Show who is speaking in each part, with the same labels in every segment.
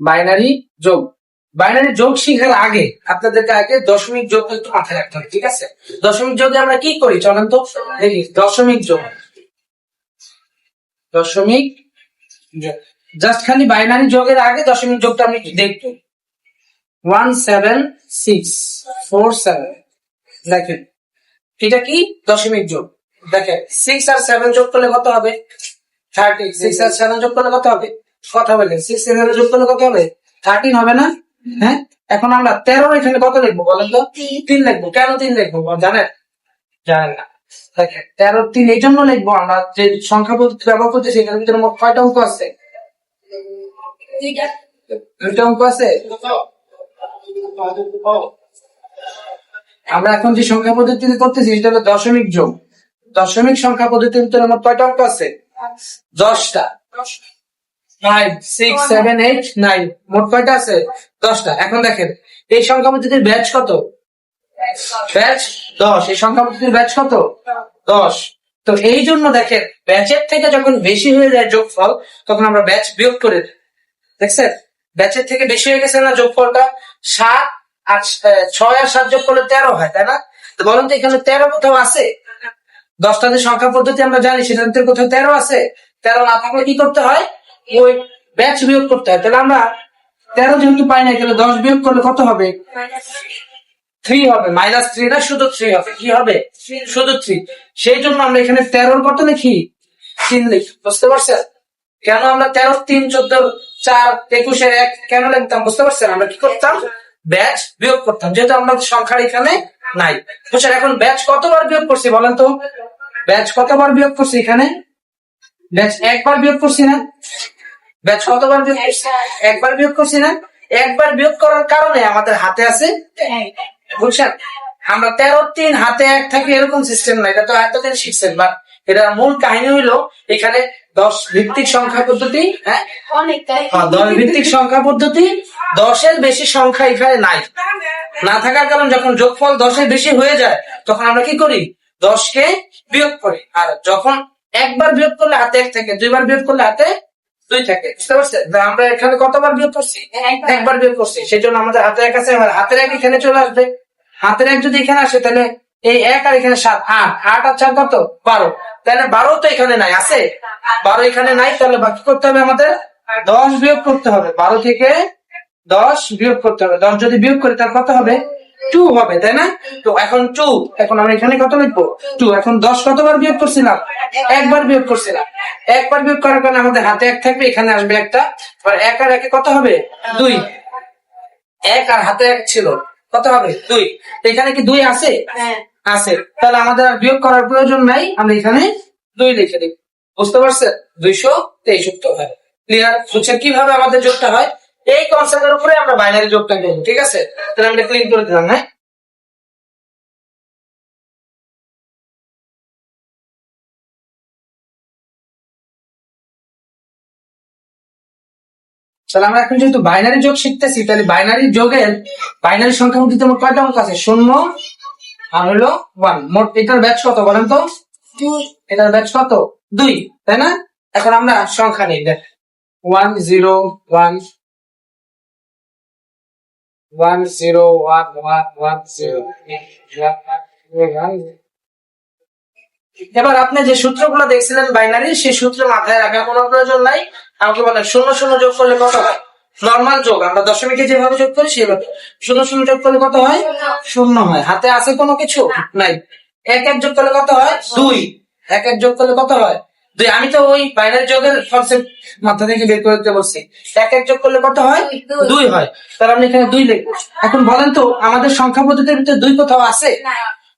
Speaker 1: Binary যোগ। Binary যোগ শিখার আগে আপনাদেরকে আগে দশমিক যোগ একটু মাথায় রাখতে হবে, ঠিক আছে? দশমিক যোগে আমরা কি করি? চলেন তো, দেখি। দশমিক যোগ। দশমিক যোগ। জাস্ট খালি বাইনারি যোগের আগে দশমিক যোগটা আমি দেখব one seven six four seven দেখেন, এটা কি? দশমিক যোগ। দেখেন সিক্স আর সেভেন যোগ করলে কত হবে? থার্টি সিক্স আর সেভেন যোগ করলে কত হবে? কথা বলেন সিক্স সেভেন যোগ করলে কত হবে? থার্টিন হবে না? হ্যাঁ? এখন আমরা তেরো এখানে কত লিখব বলেন তো? তিন। লিখব। কেন তিন লিখব? জানেন? জানেন না। দেখেন তেরো তিন এই জন্য লিখব আমরা যে সংখ্যা পদ্ধতি ব্যবহার করতেছি এটার ভিতরে মোট কয়টা অঙ্ক আছে? দুইটা অঙ্ক আছে? আমরা এখন যে সংখ্যা পদ্ধতিতে করতেছি সেটা হলো দশমিক যোগ। দশমিক সংখ্যা পদ্ধতির ভিতরে আমার কয়টা অঙ্ক আছে? দশটা। Five six seven eight nine মোট কয়টা আছে? দশটা। এখন দেখেন এই সংখ্যা পদ্ধতির ব্যাচ কত? ব্যাচ দশ। এই সংখ্যা পদ্ধতির ব্যাচ কত? দশ। তো এই জন্য দেখেন ব্যাচের থেকে যখন বেশি হয়ে যায় যোগফল তখন আমরা ব্যাচ বিয়োগ করে দেখছেন? ব্যাচের থেকে বেশি হয়ে গেছে না যোগফলটা? সাত আর ছয় আর সাত যোগ করলে তেরো হয় তাই না? তো বলুন তো এখানে তেরো কোথাও আছে? দশটা যে সংখ্যা পদ্ধতি আমরা জানি সেটার ভিতরে কোথাও তেরো আছে। তেরো না থাকলে কি করতে হয়? ওই ব্যাচ বিয়োগ করতে হয়। তাহলে আমরা তেরো যেহেতু পাই না তাহলে দশ বিয়োগ করলে কত হবে? থ্রি হবে। মাইনাস থ্রি না শুধু থ্রি হবে। কি হবে? শুধু থ্রি সেই জন্য আমরা এখানে তেরোর কত লিখি। তিন লিখি। বুঝতে পারছেন? কেন আমরা তেরো, তিন, চোদ্দ, চার একুশের এক, কেন লিখতাম? বুঝতে পারছেন? আমরা কি করতাম? ব্যাচ বিয়োগ করতাম। যেহেতু আমাদের সংখ্যার এখানে নাই। বুঝছেন? এখন ব্যাচ কতবার বিয়োগ করছি বলেন তো? ব্যাচ কতবার বিয়োগ করছি এখানে? ব্যাচ একবার বিয়োগ করছি না? কতবার বিয়োগ একবার বিয়োগ করছি না? একবার বিয়োগ করার কারণে আমাদের হাতে আছে? বুঝছেন আমরা তেরো তিন হাতে এক থাকে এরকম সিস্টেম না এটা তো এতদিন শিখছেন বা এটার মূল কাহিনী হইল এখানে দশ ভিত্তিক সংখ্যা পদ্ধতি হ্যাঁ? হ্যাঁ, দশ ভিত্তিক সংখ্যা পদ্ধতি দশের বেশি সংখ্যা এখানে নাই। না থাকার কারণ যখন যোগফল দশের বেশি হয়ে যায় তখন আমরা কি করি? দশকে বিয়োগ করি। আর যখন একবার বিয়োগ করলে হাতে এক থাকে দুইবার বিয়োগ করলে হাতে দুই থাকে। বুঝতে পারছেন? আমরা এখানে কতবার বিয়োগ করছি? একবার। বিয়োগ করছি। সেই জন্য আমাদের হাতে এক আছে হাতের এক এখানে চলে আসবে। হাতের এক যদি এখানে আসে তাহলে এই এক আর এখানে সাত আট। আট আর চার কত? বারো। তাহলে বারো তো এখানে নাই আছে? বারো এখানে নাই তাহলে বাকি করতে হবে আমাদের দশ বিয়োগ করতে হবে। বারো থেকে দশ বিয়োগ করতে হবে। দশ যদি বিয়োগ করি তার কত হবে? টু হবে তাই না? তো এখন টু এখন আমরা এখানে কত লিখব? টু এখন দশ কতবার বিয়োগ করছিলাম? একবার বিয়োগ করছিলাম। একবার বিয়োগ করার কারণে আমাদের হাতে এক থাকবে এখানে আসবে একটা। এক আর একে কত হবে? দুই। এক আর হাতে এক ছিল কত হবে? দুই। তো এখানে কি দুই আছে?
Speaker 2: হ্যাঁ।
Speaker 1: আছে। তাহলে আমাদের আর বিয়োগ করার প্রয়োজন নাই আমরা এখানে দুই লিখে দিই বুঝতে পারছেন? দুইশো তেইশ উত্তর হয়। ক্লিয়ার বুঝছেন কীভাবে আমাদের যোগটা হয়? এই কনসেপ্টের উপরে আমরা বাইনারি যোগটা করব ঠিক আছে? তাহলে আমরা ক্লিক করে দিলাম হ্যাঁ? তাহলে আমরা এখন যেহেতু বাইনারি যোগ শিখতেছি তাহলে বাইনারি যোগের বাইনারি সংখ্যা মধ্যে তোমার কয়টা অঙ্ক আছে? শূন্য আর হলো ওয়ান মোট এটার ব্যাচ কত বলেন তো? এটার ব্যাচ কত? দুই তাই না? এখন আমরা সংখ্যা নেই দেখ। One zero one one zero one one one zero এবার আপনি যে সূত্রগুলো দেখছিলেন বাইনারি, সেই সূত্র মাথায় রাখার কোনো প্রয়োজন নাই। আমাকে বলেন, শূন্য শূন্য যোগ করলে কত হয়? নর্মাল যোগ, আমরা দশমিকে যেভাবে যোগ করি সেভাবে শূন্য শূন্য যোগ করলে কত হয়? শূন্য হয়। হাতে আছে কোনো কিছু? নাই। এক এক যোগ করলে কত হয়? দুই। এক এক যোগ করলে কত হয়? দুই আমি তো ওই বাইনারি যোগের কনসেপ্ট মাথা থেকে বের করে বলছি। এক এক যোগ করলে কত হয়?
Speaker 2: দুই,
Speaker 1: হয়। তাহলে আপনি এখানে দুই লিখব এখন বলেন তো আমাদের সংখ্যা পদ্ধতির ভিতরে দুই কোথাও আছে?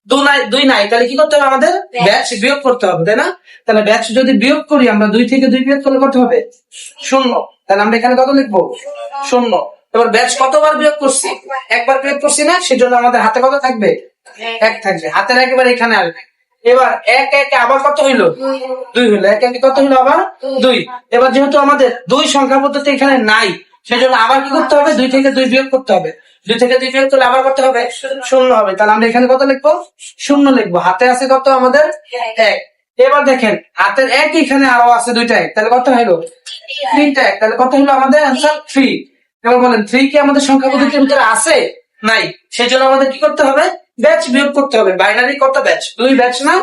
Speaker 1: দুই নাই দুই নাই। তাহলে কি করতে হবে আমাদের।
Speaker 2: ব্যাচ
Speaker 1: বিয়োগ করতে হবে তাই না? তাহলে ব্যাচ যদি বিয়োগ করি আমরা দুই থেকে দুই বিয়োগ করলে কত হবে? শূন্য। তাহলে আমরা এখানে কত লিখব? শূন্য। এবার ব্যাচ কতবার বিয়োগ করছি? একবার বিয়োগ করছি না সেজন্য আমাদের হাতে কত থাকবে? এক থাকবে। হাতের একেবারে এখানে আসবে। এবার এক এক আবার কত হইল? দুই। হইল। এক এক কত হইল আবার? দুই। এবার যেহেতু আমাদের দুই সংখ্যা পদ্ধতি এখানে নাই সেজন্য আবার কি করতে হবে? দুই থেকে দুই বিয়োগ করতে হবে। দুই থেকে দুই বিয়োগ করলে আবার করতে হবে? শূন্য। হবে। তাহলে আমরা এখানে কত লিখব? শূন্য লিখব। হাতে আছে কত আমাদের? এক। এবার দেখেন হাতের এক এখানে আরও আছে দুইটা এক। তাহলে কত হইল? তিনটা। এক। তাহলে কত হইল আমাদের? অ্যান্সার থ্রি এবার বলেন থ্রি কি আমাদের সংখ্যা পদ্ধতির ভিতরে আছে? নাই। সেজন্য আমাদের কি করতে হবে? ব্যাচ বিয়োগ করতে হবে। বাইনারি কত ব্যাচ দুই ব্যাচ না?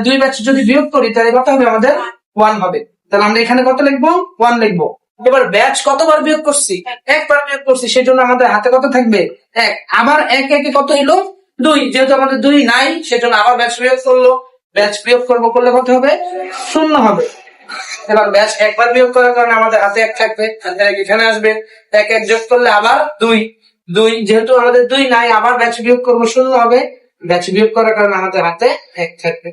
Speaker 1: দুই ব্যাচ যদি বিয়োগ করি তাহলে কত হবে আমাদের? ওয়ান হবে। তাহলে আমরা এখানে কত লিখব? ওয়ান লিখব। এবার ব্যাচ কতবার বিয়োগ করছি? একবার বিয়োগ করছি সেজন্য আমাদের হাতে কত থাকবে? এক। আবার এক একে কত হলো দুই। যেহেতু আমাদের দুই নাই সেজন্য আবার ব্যাচ বিয়োগ করল। ব্যাচ বিয়োগ করব করলে কত হবে? শূন্য হবে। এবার ব্যাচ একবার বিয়োগ করার কারণে আমাদের হাতে এক থাকবে এক এখানে আসবে। এক এক যোগ করলে আবার দুই। দুই, যেহেতু আমাদের দুই নাই, আবার ব্যাচ বিয়োগ করব শূন্য হবে। ব্যাচ বিয়োগ করার কারণে আমাদের হাতে এক থাকবে।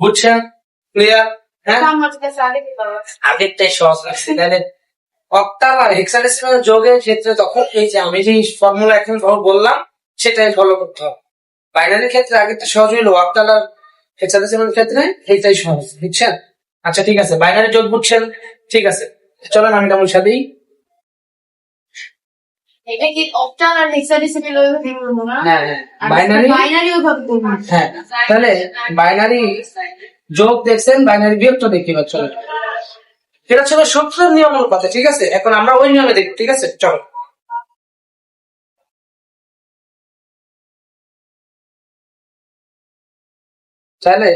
Speaker 1: বুঝছেন? ক্লিয়ার হ্যাঁ? হেক্সাডেসিমাল যোগের ক্ষেত্রে তখন আমি এখন বললাম, সেটাই ফলো করতে হবে। ক্ষেত্রে আগেরটা সহজ ক্ষেত্রে সহজ, বুঝছেন? আচ্ছা ঠিক আছে বাইনারি যোগ বুঝছেন? ঠিক আছে, চলেন আমি মুছা দিই।
Speaker 2: এটা কি অক্টাল আর হেক্সাডেসিমাল ওইভাবে করব না?
Speaker 1: হ্যাঁ হ্যাঁ। বাইনারি
Speaker 2: বাইনারি ওইভাবে করব
Speaker 1: হ্যাঁ তাহলে বাইনারি যোগ দেখছেন বাইনারি বিয়োগটা দেখতে পাচ্ছ এটা ছিল সূত্রের নিয়ম অনুপাতে ঠিক আছে? এখন আমরা ওই নিয়মে দেখি ঠিক আছে? চলো। তাহলে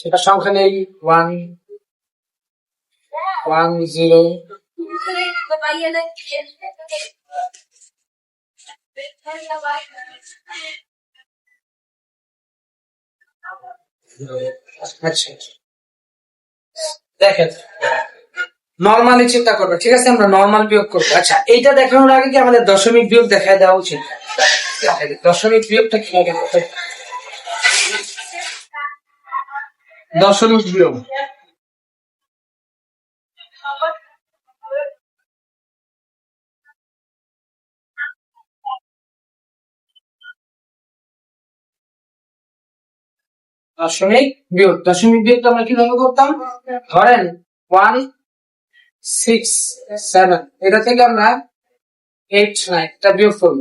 Speaker 1: সেটা সংখ্যা নেই ওয়ান আচ্ছা। দেখেন নর্মালি চিন্তা করবে ঠিক আছে আমরা নর্মাল বিয়োগ করব। আচ্ছা এইটা দেখানোর আগে কি আমাদের দশমিক বিয়োগ দেখা দেওয়া উচিত? দশমিক বিয়োগটা কীভাবে করতে দশমিক বিয়োগ। দশমিক বিয়োগ। দশমিক বিয়োগটা আমরা কীভাবে করতাম? ধরেন ওয়ান সিক্স সেভেন এটা থেকে আমরা এইট নাইন এটা বিয়োগ করব।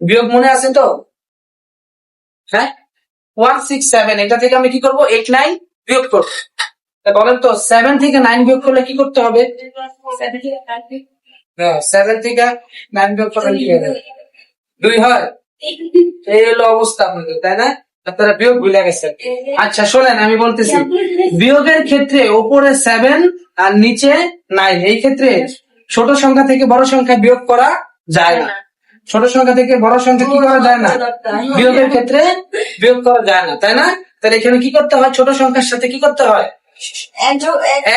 Speaker 1: বিয়োগ মনে আছে তো? হ্যাঁ? ওয়ান সিক্স সেভেন এটা থেকে আমি কি করব? এইট নাইন বিয়োগ করব। বলেন তো সেভেন থেকে নাইন বিয়োগ করলে কি করতে হবে? সেভেন থেকে নাইন বিয়োগ করলে কি হবে? দুই হয়। এই হলো অবস্থা আপনাদের, তাই না? আপনারা বিয়োগ ভুলে গেছেন। আচ্ছা শোনেন আমি বলতেছি বিয়োগের ক্ষেত্রে উপরে সেভেন আর নিচে নাইন এই ক্ষেত্রে ছোট সংখ্যা থেকে বড় সংখ্যা বিয়োগ করা যায় না। ছোট সংখ্যা থেকে বড় সংখ্যা কি করা যায় না? বিয়োগের ক্ষেত্রে বিয়োগ করা যায় না তাই না? তাহলে এখানে কি করতে হয়? ছোট সংখ্যার সাথে কি করতে হয়?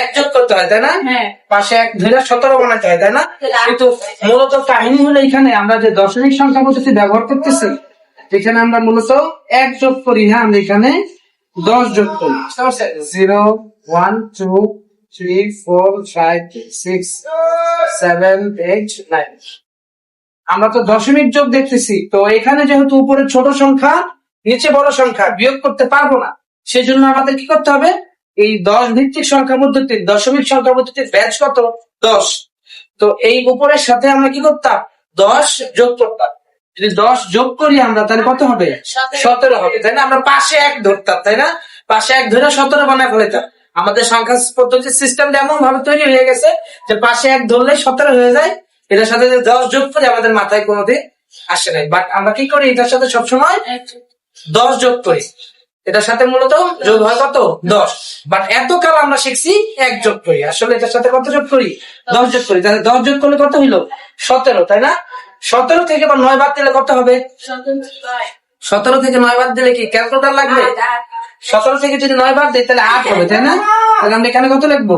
Speaker 1: এক যোগ করতে হয় তাই না?
Speaker 2: হ্যাঁ।
Speaker 1: পাশে এক দুই সতেরো বানাতে হয় তাই না? কিন্তু মূলত কাহিনী হলো এখানে আমরা যে দশমিক সংখ্যা পদ্ধতি ব্যবহার করতেছি এখানে আমরা মূলত এক যোগ করি হ্যাঁ? আমরা এখানে দশ যোগ করি। Zero one two three four five six seven eight nine. আমরা তো দশমিক যোগ দেখতেছি তো এখানে যেহেতু উপরে ছোট সংখ্যা নিচে বড় সংখ্যা বিয়োগ করতে পারব না। সেজন্য আমাদের কি করতে হবে? এই দশ ভিত্তিক সংখ্যা পদ্ধতির দশমিক সংখ্যা পদ্ধতির ব্যাচ কত? দশ। তো এই উপরের সাথে আমরা কি করতাম? দশ যোগ করতাম। যদি দশ যোগ করি আমরা তাহলে কত হবে? সতেরো। হবে তাই না? আমরা পাশে এক ধরতাম তাই না? পাশে এক ধরে সতেরো বানা ফেলেতাম আমাদের সংখ্যা পদ্ধতির সিস্টেমটা এমন ভাবে তৈরি হয়ে গেছে যে পাশে এক ধরলে সতেরো হয়ে যায়। এটার সাথে যে দশ যোগ করে আমাদের মাথায় কোনোদিন আসে নাই। বাট আমরা কি করি? এটার সাথে সবসময় দশ যোগ করি। এটার সাথে মূলত যোগ হয় কত? দশ। বাট এত কাল আমরা শিখছি এক যোগ করি। আসলে এটার সাথে কত যোগ করি? দশ যোগ করি। তাহলে দশ যোগ করলে কত হইল? সতেরো তাই না? সতেরো থেকে বা নয় বাদ দিলে কত হবে? সতেরো থেকে নয়। বাদ দিলে কি ক্যালকুলেটার লাগবে? সতেরো থেকে যদি নয় বাদ দিই তাহলে আট হবে তাই না? তাহলে আমরা এখানে কত লিখব?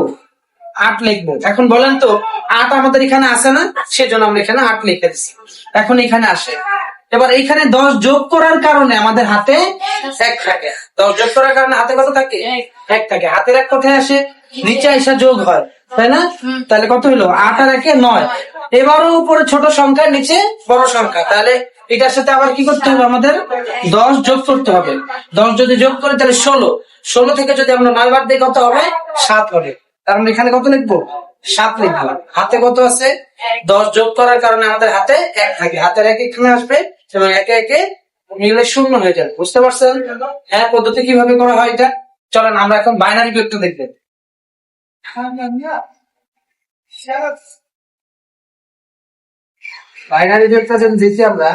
Speaker 1: আট লিখব। এখন বলেন তো আট আমাদের এখানে আসে না? সেজন্য আমরা এখানে আট লিখে দিচ্ছি এখন এখানে আসে। এবার এইখানে দশ যোগ করার কারণে আমাদের হাতে এক। থাকে। দশ যোগ করার কারণে হাতে কত থাকে? এক থাকে। হাতের এক কোথায় আসে? নিচে এসে যোগ হয় তাই না? তাহলে কত হলো আট আর একে নয়। এবারও উপরে ছোট সংখ্যা নিচে বড় সংখ্যা। তাহলে এটার সাথে আবার কি করতে হবে আমাদের? দশ যোগ করতে হবে। দশ যদি যোগ করে তাহলে ষোলো। ষোলো থেকে যদি আমরা নয় বার দিই কত হবে? সাত হবে। তার মানে এখানে কত লিখব? সাত লিখব। হাতে কত আছে? দশ যোগ করার কারণে আমাদের হাতে এক থাকে। হাতের এক এখানে আসবে এবং একে একে মিলে শূন্য হয়ে যাবে। বুঝতে পারছেন? হ্যাঁ পদ্ধতি কীভাবে করা হয় এটা? চলেন আমরা এখন বাইনারি বিয়োগটা দেখবেন বাইনারি বিয়োগটা যদি দিচ্ছি আমরা।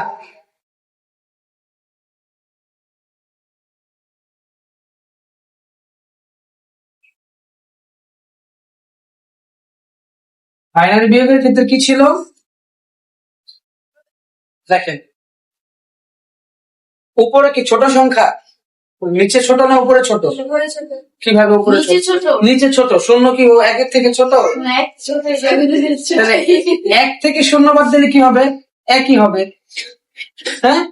Speaker 1: বাইনারি বিয়োগের ক্ষেত্রে কি ছিল? দেখেন, উপরে কি ছোট সংখ্যা? নিচে ছোট না উপরে ছোট?
Speaker 2: উপরে
Speaker 1: কীভাবে উপরে
Speaker 2: নিচে
Speaker 1: ছোট?
Speaker 2: ছোট।
Speaker 1: নিচে ছোট শূন্য কি ও একের থেকে ছোট?
Speaker 2: না এক
Speaker 1: এক থেকে শূন্য বাদ দিলে কি হবে? একই হবে। হ্যাঁ?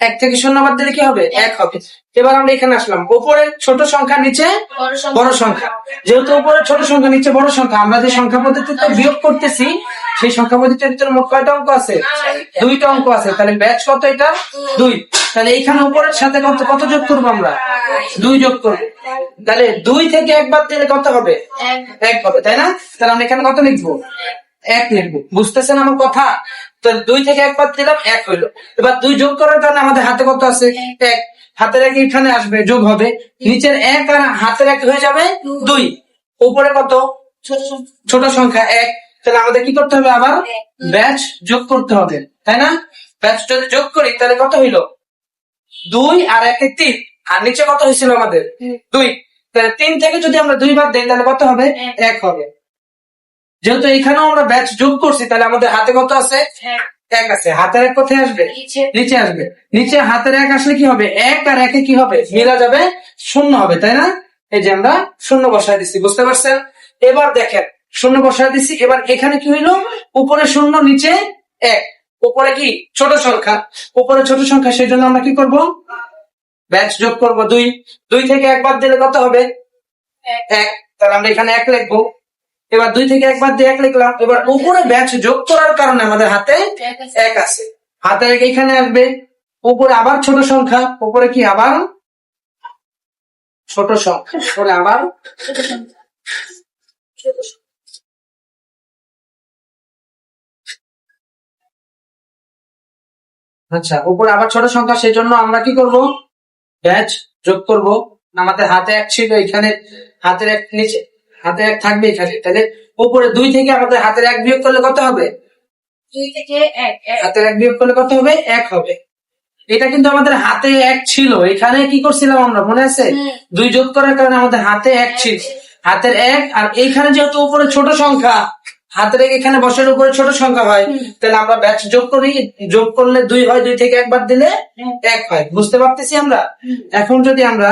Speaker 1: এক থেকে শূন্য বাদ দিলে কি হবে? এক। হবে। এবার আমরা এখানে আসলাম। উপরে ছোট সংখ্যা নিচে
Speaker 2: বড় সংখ্যা।
Speaker 1: বড় সংখ্যা। যেহেতু উপরে ছোট সংখ্যা নিচে বড় সংখ্যা আমরা যে সংখ্যা পদ্ধতিতে বিয়োগ করতেছি সেই সংখ্যা পদ্ধতির ভিতরে মোট কয়টা অঙ্ক আছে? দুইটা অঙ্ক আছে। তাহলে ব্যাচ কত এটা? দুই। তাহলে এইখানে উপরের সাথে কত কত যোগ করব আমরা? দুই যোগ করব। তাহলে দুই থেকে একবার দিলে কত হবে?
Speaker 2: এক।
Speaker 1: হবে তাই না? তাহলে আমরা এখানে কত লিখব? এক লিখব। বুঝতেছেন আমার কথা? তো দুই থেকে একবার দিলাম এক হইল। এবার দুই যোগ করার কারণে আমাদের হাতে কত আছে? এক। হাতের এক এখানে আসবে যোগ হবে। নিচের এক আর হাতের এক হয়ে যাবে দুই। উপরে কত?
Speaker 2: ছোট সংখ্যা
Speaker 1: ছোট সংখ্যা এক। তাহলে আমাদের কি করতে হবে আবার? ব্যাচ যোগ করতে হবে তাই না? ব্যাচ যদি যোগ করি তাহলে কত হইল? দুই আর একে তিন। আর নিচে কত হয়েছিল আমাদের? দুই। তাহলে তিন থেকে যদি আমরা দুই বাদ দিই তাহলে কত হবে? এক হবে। যেহেতু এখানেও আমরা ব্যাচ যোগ করছি তাহলে আমাদের হাতে কত আছে?
Speaker 2: এক
Speaker 1: এক আছে। হাতের এক কোথায় আসবে?
Speaker 2: নিচে।
Speaker 1: নিচে আসবে। নিচে হাতের এক আসলে কি হবে? এক আর একে কি হবে? মিলা যাবে শূন্য হবে তাই না? এই যে আমরা শূন্য বসায় দিচ্ছি বুঝতে পারছেন? এবার দেখেন শূন্য বসায় দিচ্ছি এবার এখানে কি হইল? উপরে শূন্য নিচে এক। উপরে কি? ছোট সংখ্যা। উপরে ছোট সংখ্যা সেই জন্য আমরা কি করব? ব্যাচ যোগ করব দুই। দুই থেকে একবার দিলে কত হবে? এক। তাহলে আমরা এখানে এক লিখব। এবার দুই থেকে একবার দিয়ে এক লিখলাম। এবার উপরে ব্যাচ যোগ করার কারণে আমাদের হাতে
Speaker 2: এক আছে।
Speaker 1: হাতে এক এখানে আসবে। উপরে আবার ছোট সংখ্যা। উপরে কি? আবার ছোট সংখ্যা। আবার
Speaker 2: ছোট সংখ্যা।
Speaker 1: আচ্ছা উপরে আবার ছোট সংখ্যা সেই জন্য আমরা কি করব? ব্যাচ যোগ করব। আমাদের হাতে এক ছিল এখানে হাতের এক নিচে হাতে এক থাকবে এখানে। তাহলে উপরে দুই থেকে আমাদের হাতের এক বিয়োগ করলে কত হবে?
Speaker 2: দুই থেকে এক এক।
Speaker 1: হাতের এক বিয়োগ করলে কত হবে? এক হবে। এটা কিন্তু আমাদের হাতে এক ছিল। এখানে কি করছিলাম আমরা মনে আছে? দুই যোগ করার কারণে আমাদের হাতে এক ছিল। হাতের এক আর এইখানে যেহেতু উপরে ছোট সংখ্যা হাতের এখানে বসার উপরে ছোট সংখ্যা হয় তাহলে আমরা ব্যাচ যোগ করি যোগ করলে দুই হয় দুই থেকে একবার দিলে এক হয়। বুঝতে পারতেছি আমরা? এখন যদি আমরা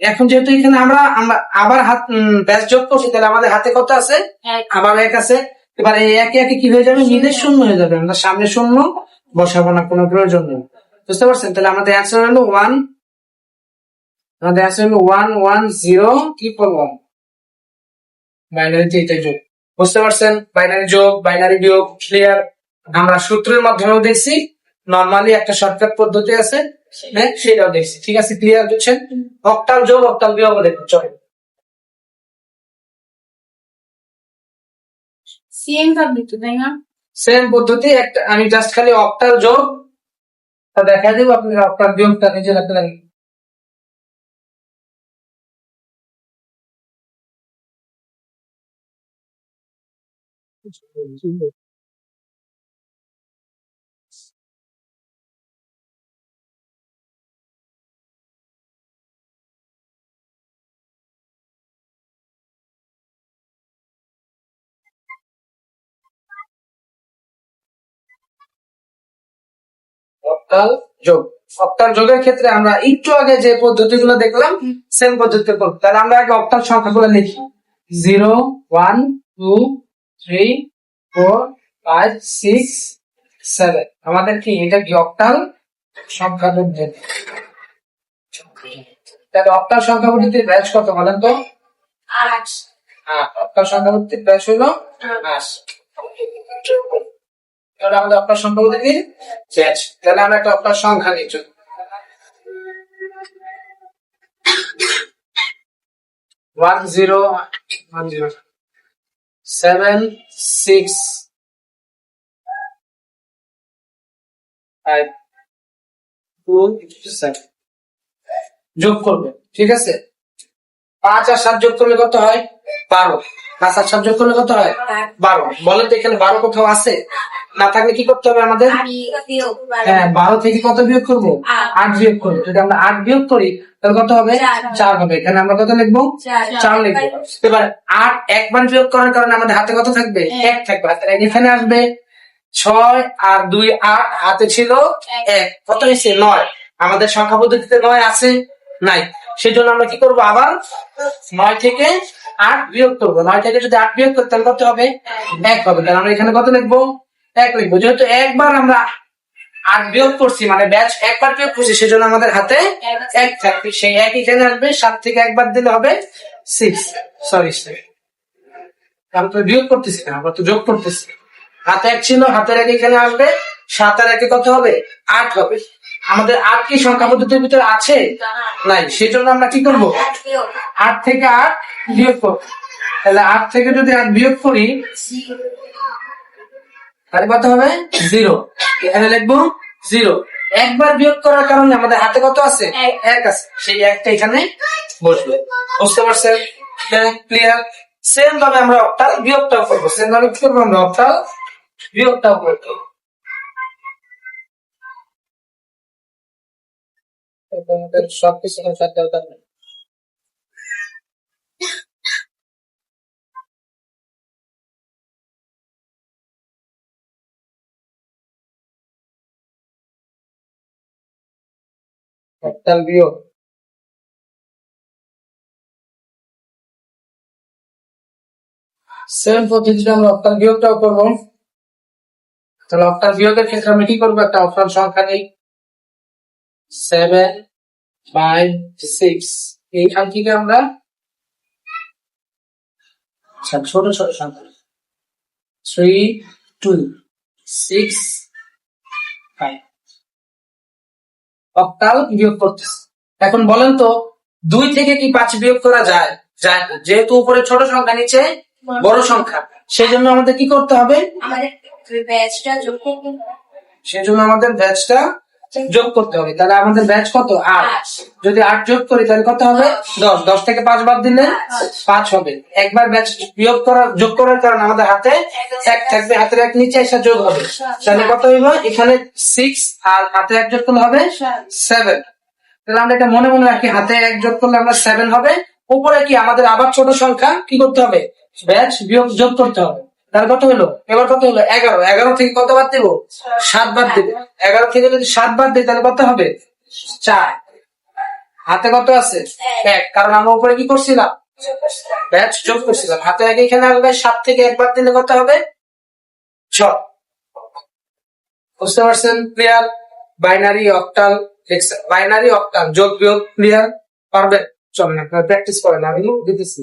Speaker 1: এখন যেহেতু এখানে আমরা আমরা আবার হাত ব্যাচ যোগ করছি তাহলে আমাদের হাতে কত আছে? আবার এক আছে। এবার এই একে একে কি হয়ে যাবে? মিলে শূন্য। হয়ে যাবে। আমরা সামনে শূন্য বসাবো না কোনো প্রয়োজন নেই। বুঝতে পারছেন? তাহলে আমাদের অ্যান্সার হলো ওয়ান আমাদের অ্যান্সার হলো one one zero triple one বাইনারিতে এটাই যোগ। বুঝতে পারছেন? বাইনারি যোগ বাইনারি বিয়োগ ক্লিয়ার আমরা সূত্রের মাধ্যমেও দেখছি নর্মালি একটা শর্টকাট পদ্ধতি আছে হ্যাঁ সেটাও দেখছি। ঠিক আছে ক্লিয়ার বুঝছেন? অক্টাল যোগ অক্টাল বিয়োগ দেখুন চল সেম পদ্ধতি একটা আমি জাস্ট খালি অক্টাল যোগ তা দেখা দিব আপনি অক্টাল বিয়োগটা নিজে রাখতে লাগেন অক্টাল যোগ। অক্টাল যোগের ক্ষেত্রে আমরা একটু আগে যে পদ্ধতিগুলো দেখলাম সেম পদ্ধতিতে করব তাহলে আমরা আগে অক্টাল সংখ্যাগুলো লিখি। Zero one two three four five six seven আমাদের কি এটা কি অক্টাল সংখ্যা পদ্ধতি তাহলে অক্টাল সংখ্যা পদ্ধতির ব্যাচ কত বলেন তো?
Speaker 2: আট।
Speaker 1: অক্টাল সংখ্যা পদ্ধতির ব্যাচ হলো আট। তাহলে আমাদের অক্টাল সংখ্যা পদ্ধতির ব্যাচ তাহলে আমরা একটা অক্টাল সংখ্যা নিচ্ছি। One zero one zero seven six যোগ করবে ঠিক আছে? পাঁচ আর সাত যোগ করলে কত হয়? বারো। পাঁচ আর সাত যোগ করলে কত হয়? বারো। বলেন তো এখানে বারো কোথাও আছে? না থাকলে কি করতে হবে আমাদের? হ্যাঁ বারো থেকে কত বিয়োগ করব?
Speaker 2: আট।
Speaker 1: বিয়োগ করব। যদি আমরা আট বিয়োগ করি তাহলে কত হবে?
Speaker 2: চার।
Speaker 1: হবে। এখানে আমরা কত লিখব? চার। লিখব। এবার আট একবার বিয়োগ করার কারণে আমাদের হাতে কত থাকবে?
Speaker 2: এক।
Speaker 1: এক থাকবে। হাতে এখানে আসবে। ছয় আর দুই আট হাতে ছিল
Speaker 2: এক।
Speaker 1: এক। কত হয়েছে? নয়। আমাদের সংখ্যা পদ্ধতিতে নয় আছে নাই। সেই জন্য আমরা কি করব আবার? নয় থেকে আট বিয়োগ করব। নয় থেকে যদি আট বিয়োগ করি তাহলে কত হবে? এক হবে। তাহলে আমরা এখানে কত লিখব? এক লিখব যেহেতু একবার আমরা আট বিয়োগ করছি মানে ব্যাচ একবার বিয়োগ করছি সেজন্য আমাদের হাতে এক থাকবে। সেই এক এখানে আসবে সাত থেকে একবার দিলে হবে সিক্স সরি আমরা তো বিয়োগ করতেছি না আমরা তো যোগ করতেছি। হাতে এক ছিল হাতের এক এখানে আসবে সাত আর একে কত হবে? আট হবে। আমাদের আট কি সংখ্যা পদ্ধতির ভিতরে আছে? নাই। সেই জন্য আমরা কি করব? আট থেকে আট বিয়োগ করব। তাহলে আট থেকে যদি আট বিয়োগ করি তাহলে কত হবে? জিরো। এখানে লিখব জিরো। একবার বিয়োগ করার কারণে আমাদের হাতে কত আছে?
Speaker 2: এক।
Speaker 1: আছে। সেই একটা এখানে বসবে। বুঝতে পারছেন? ক্লিয়ার সেম ভাবে আমরা অক্টাল বিয়োগটাও করব। সেম ভাবে কি করব আমরা? অক্টাল বিয়োগটাও করব সবকিছু অক্টাল বিয়োগ। সেম পদ্ধতিতে আমরা অক্টাল বিয়োগটাও করব। তাহলে অক্টাল বিয়োগের ক্ষেত্রে আমরা কি করব? একটা অক্টাল সংখ্যা নেই। সেভেন ফাইভ সিক্স এইখান থেকে আমরা ছোট ছোট সংখ্যা। Three two six five octal বিয়োগ করতেছে। এখন বলেন তো দুই থেকে কি পাঁচ বিয়োগ করা যায়? যায় না। যেহেতু উপরে ছোট সংখ্যা নিচে বড় সংখ্যা। সেই জন্য আমাদের কি করতে হবে?
Speaker 2: আমাদের ব্যাচটা যোগ করতে
Speaker 1: সেই জন্য আমাদের ব্যাচটা যোগ করতে হবে। তাহলে আমাদের ব্যাচ কত?
Speaker 2: আট।
Speaker 1: যদি আট যোগ করি তাহলে কত হবে? দশ। দশ। থেকে পাঁচ বাদ দিলে পাঁচ। হবে। একবার ব্যাচ বিয়োগ করার যোগ করার কারণে আমাদের হাতে এক থাকবে হাতের এক নিচে এসে যোগ হবে। তাহলে কত হইব? এখানে সিক্স আর হাতে এক যোগ করলে হবে সেভেন তাহলে আমরা এটা মনে মনে রাখি হাতে এক যোগ করলে আমরা সেভেন হবে। উপরে কি আমাদের আবার ছোট সংখ্যা কি করতে হবে? ব্যাচ বিয়োগ যোগ করতে হবে। তাহলে কত হলো এবার কত হলো এগারো। এগারো থেকে কত বাদ দেবো? সাত বাদ দেবো। এগারো। থেকে যদি সাত বাদ দিই তাহলে কত হবে? চার। হাতে কত আছে? এক। কারণ আমরা উপরে কি করছিলাম? ব্যাচ যোগ করছিলাম। হাতে এক এখানে আসবে সাত থেকে একবার দিলে কত হবে? ছ বুঝতে পারছেন? Clear? Binary octal binary octal. যোগ বিয়োগ ক্লিয়ার? পারবেন চলেন আপনারা প্র্যাকটিস করেন। আমি দিতেছি।